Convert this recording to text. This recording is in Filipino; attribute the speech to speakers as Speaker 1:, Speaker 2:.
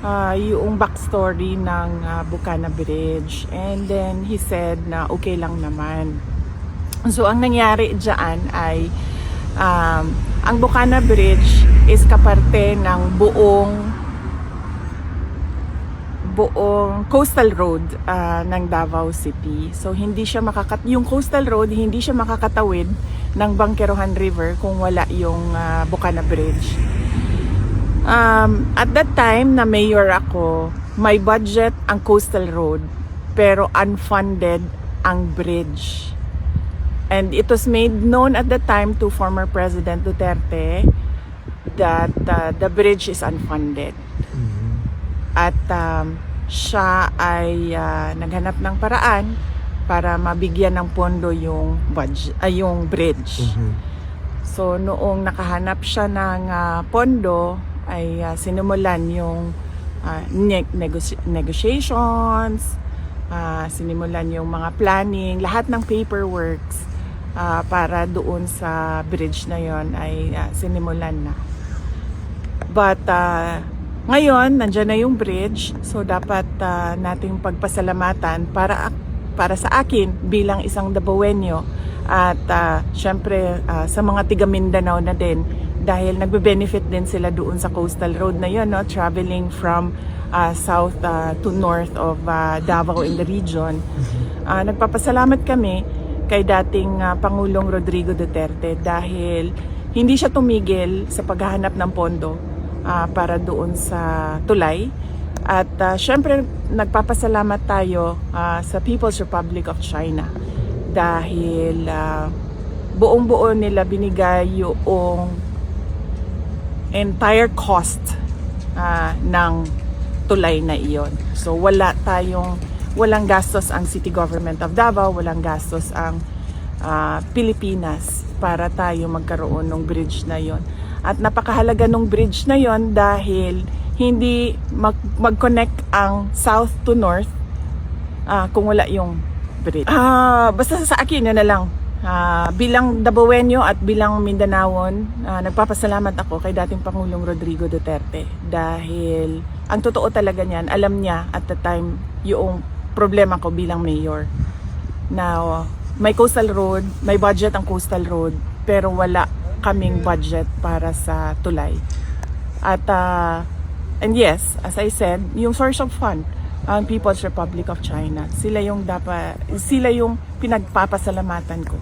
Speaker 1: ah, yung backstory ng ah, Bukana Bridge. And then he said na okay lang naman. So ang nangyari dyan ay um, ang Bukana Bridge is kaparte ng buong buong coastal road ah, ng Davao City. So hindi siya makakat yung coastal road hindi siya makakatawid ng Bangkerohan River kung wala yung ah, Bukana Bridge. Um, at that time na mayor ako, may budget ang coastal road pero unfunded ang bridge. And it was made known at the time to former President Duterte that uh, the bridge is unfunded. At um, siya ay uh, naghanap ng paraan para mabigyan ng pondo yung budget, ay yung bridge. So noong nakahanap siya ng ah, pondo ay ah, sinimulan yung ah, ne- negotiations, ah, sinimulan yung mga planning, lahat ng paperworks ah, para doon sa bridge na yon ay ah, sinimulan na. But ah, ngayon, nandyan na yung bridge, so dapat ah, nating pagpasalamatan para para sa akin bilang isang Dabawenyo at ah, syempre ah, sa mga tiga Mindanao na din dahil nagbe-benefit din sila doon sa coastal road na yon no traveling from ah, south ah, to north of ah, Davao in the region. Ah, nagpapasalamat kami kay dating ah, Pangulong Rodrigo Duterte dahil hindi siya tumigil sa paghahanap ng pondo ah, para doon sa tulay. At ah, syempre nagpapasalamat tayo ah, sa People's Republic of China dahil ah, buong-buo nila binigay yung entire cost ah, ng tulay na iyon. So wala tayong walang gastos ang City Government of Davao, walang gastos ang ah, Pilipinas para tayo magkaroon ng bridge na yon. At napakahalaga ng bridge na yon dahil hindi mag- mag-connect ang south to north ah, kung wala yung bridge. Ah, basta sa akin yun na lang. Ah, bilang Dabawenyo at bilang Mindanaon, ah, nagpapasalamat ako kay dating Pangulong Rodrigo Duterte dahil ang totoo talaga niyan, alam niya at the time yung problema ko bilang mayor. Now, may coastal road, may budget ang coastal road, pero wala kaming budget para sa tulay. At ah, and yes, as I said, yung source of fund ang People's Republic of China. Sila yung dapat sila yung pinagpapasalamatan ko.